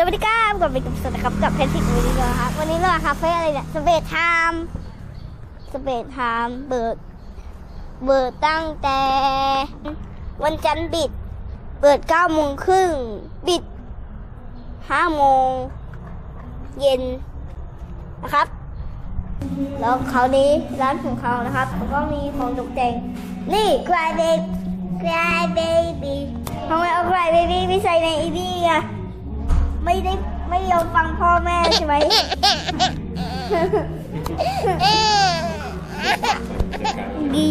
สวัสดีครับกับเป็นกับสวัสดีครับกับเพนสิกวันนี้นะครับวันนี้เราคาเฟ่อะไรเนี่ยสเปซไทม์สเปซไทม์เบิดเบิดตั้งแต่ วันจันทร์บิด เปิดเก้าโมงครึ่งบิดห้าโมงเย็นนะครับ แล้วเขาวนี้ร้านของเขานะครับแล้วก็มีของตกแต่งนี่กลายเบบี้กลายเบบีทำไมเอากลายเบบี้ไปใส่ในอีดี้อะ ไม่ได้ไม่ยอมฟังพ่อแม่ใช่ไหมดี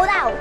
กูเ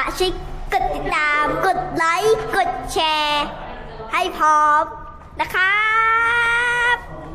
ฝากชิกกดติดตาม กดไลค์ กดแชร์ ให้พร้อมนะคะ